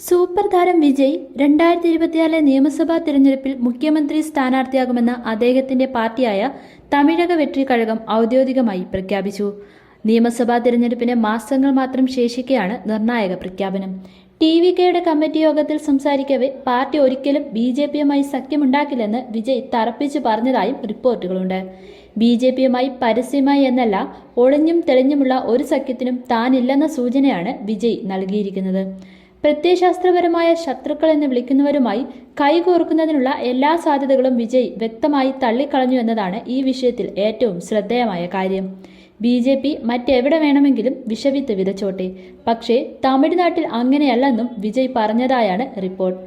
Super താരം വിജയ് രണ്ടായിരത്തി ഇരുപത്തിനാല് നിയമസഭാ തിരഞ്ഞെടുപ്പിൽ മുഖ്യമന്ത്രി സ്ഥാനാർത്ഥിയാകുമെന്ന അദ്ദേഹത്തിന്റെ പാർട്ടിയായ തമിഴക വെട്രി കഴകം ഔദ്യോഗികമായി പ്രഖ്യാപിച്ചു. നിയമസഭാ തിരഞ്ഞെടുപ്പിന് മാസങ്ങൾ മാത്രം ശേഷിക്കെയാണ് നിർണായക പ്രഖ്യാപനം. ടി വി കെയുടെ കമ്മിറ്റി യോഗത്തിൽ സംസാരിക്കവേ പാർട്ടി ഒരിക്കലും ബി ജെ പിയുമായി സഖ്യമുണ്ടാക്കില്ലെന്ന് വിജയ് തറപ്പിച്ചു പറഞ്ഞതായും റിപ്പോർട്ടുകളുണ്ട്. ബി ജെ പിയുമായി പരസ്യമായി എന്നല്ല ഒളിഞ്ഞും തെളിഞ്ഞുമുള്ള ഒരു സഖ്യത്തിനും താനില്ലെന്ന സൂചനയാണ് വിജയ് നൽകിയിരിക്കുന്നത്. പ്രത്യയശാസ്ത്രപരമായ ശത്രുക്കൾ എന്ന് വിളിക്കുന്നവരുമായി കൈകോർക്കുന്നതിനുള്ള എല്ലാ സാധ്യതകളും വിജയ് വ്യക്തമായി തള്ളിക്കളഞ്ഞു എന്നതാണ് ഈ വിഷയത്തിൽ ഏറ്റവും ശ്രദ്ധേയമായ കാര്യം. ബി ജെ പി മറ്റെവിടെ വേണമെങ്കിലും വിഷവിത്ത് വിതച്ചോട്ടെ. പക്ഷേ തമിഴ്നാട്ടിൽ അങ്ങനെയല്ലെന്നും വിജയ് പറഞ്ഞതായാണ് റിപ്പോർട്ട്.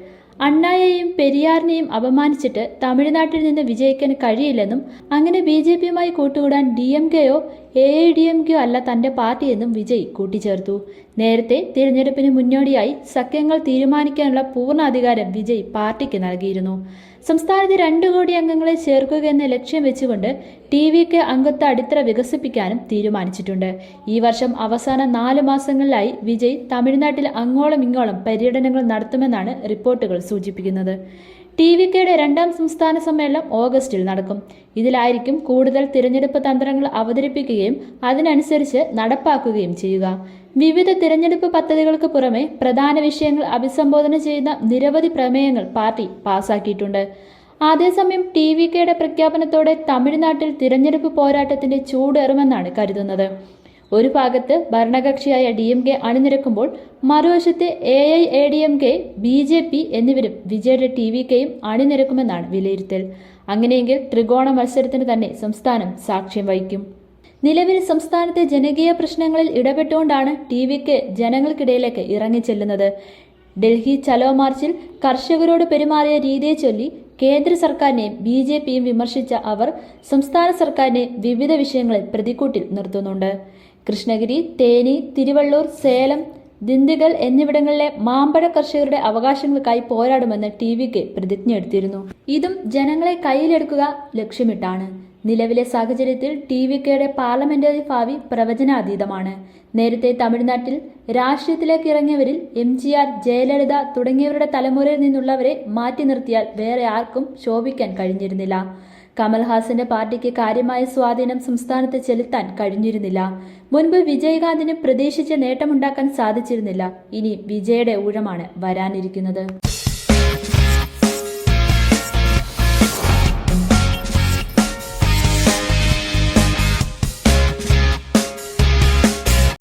അണ്ണായെയും പെരിയാറിനെയും അപമാനിച്ചിട്ട് തമിഴ്നാട്ടിൽ നിന്ന് വിജയിക്കാൻ കഴിയില്ലെന്നും അങ്ങനെ ബി ജെ പിയുമായി കൂട്ടുകൂടാൻ D M കെയോ A I D M K അല്ല തന്റെ പാർട്ടിയെന്നും വിജയ് കൂട്ടിച്ചേർത്തു. നേരത്തെ തിരഞ്ഞെടുപ്പിന് മുന്നോടിയായി സഖ്യങ്ങൾ തീരുമാനിക്കാനുള്ള പൂർണ അധികാരം വിജയ് പാർട്ടിക്ക് നൽകിയിരുന്നു. സംസ്ഥാനത്ത് രണ്ടു കോടി അംഗങ്ങളെ ചേർക്കുക എന്ന ലക്ഷ്യം വെച്ചുകൊണ്ട് ടി വിക്ക് അംഗത്വ അടിത്തറ വികസിപ്പിക്കാനും തീരുമാനിച്ചിട്ടുണ്ട്. ഈ വർഷം അവസാന നാല് മാസങ്ങളിലായി വിജയ് തമിഴ്നാട്ടിൽ അങ്ങോളം ഇങ്ങോളം പര്യടനങ്ങൾ നടത്തുമെന്നാണ് റിപ്പോർട്ടുകൾ സൂചിപ്പിക്കുന്നത്. ടി വി കെയുടെ രണ്ടാം സംസ്ഥാന സമ്മേളനം ഓഗസ്റ്റിൽ നടക്കും. ഇതിലായിരിക്കും കൂടുതൽ തിരഞ്ഞെടുപ്പ് തന്ത്രങ്ങൾ അവതരിപ്പിക്കുകയും അതിനനുസരിച്ച് നടപ്പാക്കുകയും ചെയ്യുക. വിവിധ തിരഞ്ഞെടുപ്പ് പദ്ധതികൾക്ക് പുറമെ പ്രധാന വിഷയങ്ങൾ അഭിസംബോധന ചെയ്യുന്ന നിരവധി പ്രമേയങ്ങൾ പാർട്ടി പാസാക്കിയിട്ടുണ്ട്. അതേസമയം ടി വി കെയുടെ പ്രഖ്യാപനത്തോടെ തമിഴ്നാട്ടിൽ തിരഞ്ഞെടുപ്പ് പോരാട്ടത്തിന്റെ ചൂടേറുമെന്നാണ് കരുതുന്നത്. ഒരു ഭാഗത്ത് ഭരണകക്ഷിയായ ഡി എം കെ അണിനിരക്കുമ്പോൾ മറുവശത്ത് A I A D M K B J P എന്നിവരും വിജയുടെ ടി വി കെയും അണിനിരക്കുമെന്നാണ് വിലയിരുത്തൽ. അങ്ങനെയെങ്കിൽ ത്രികോണ മത്സരത്തിന് തന്നെ സംസ്ഥാനം സാക്ഷ്യം വഹിക്കും. നിലവിൽ സംസ്ഥാനത്തെ ജനകീയ പ്രശ്നങ്ങളിൽ ഇടപെട്ടുകൊണ്ടാണ് ടി വിക്ക് ജനങ്ങൾക്കിടയിലേക്ക് ഇറങ്ങിച്ചെല്ലുന്നത് ഡൽഹി ചലോ മാർച്ചിൽ കർഷകരോട് പെരുമാറിയ രീതിയെ ചൊല്ലി കേന്ദ്ര സർക്കാരിനെയും ബി ജെ പിയും വിമർശിച്ച അവർ സംസ്ഥാന സർക്കാരിനെ വിവിധ വിഷയങ്ങളിൽ പ്രതിക്കൂട്ടിൽ നിർത്തുന്നുണ്ട്. കൃഷ്ണഗിരി തേനി തിരുവള്ളൂർ സേലം ദിന്തികൾ എന്നിവിടങ്ങളിലെ മാമ്പഴ കർഷകരുടെ അവകാശങ്ങൾക്കായി പോരാടുമെന്ന് ടി വിക്ക് പ്രതിജ്ഞ എടുത്തിരുന്നു. ഇതും ജനങ്ങളെ കയ്യിലെടുക്കുക ലക്ഷ്യമിട്ടാണ്. നിലവിലെ സാഹചര്യത്തിൽ ടി വി കെയുടെ പാർലമെന്ററി ഭാവി പ്രവചനാതീതമാണ്. നേരത്തെ തമിഴ്നാട്ടിൽ രാഷ്ട്രീയത്തിലേക്ക് ഇറങ്ങിയവരിൽ എം ജി ആർ ജയലളിത തുടങ്ങിയവരുടെ തലമുറയിൽ നിന്നുള്ളവരെ മാറ്റി നിർത്തിയാൽ വേറെ ആർക്കും ശോഭിക്കാൻ കഴിഞ്ഞിരുന്നില്ല. കമൽഹാസന്റെ പാർട്ടിക്ക് കാര്യമായ സ്വാധീനം സംസ്ഥാനത്ത് ചെലുത്താൻ കഴിഞ്ഞിരുന്നില്ല. മുൻപ് വിജയകാന്തിന് പ്രതീക്ഷിച്ച നേട്ടമുണ്ടാക്കാൻ സാധിച്ചിരുന്നില്ല. ഇനി വിജയുടെ ഊഴമാണ് വരാനിരിക്കുന്നത്.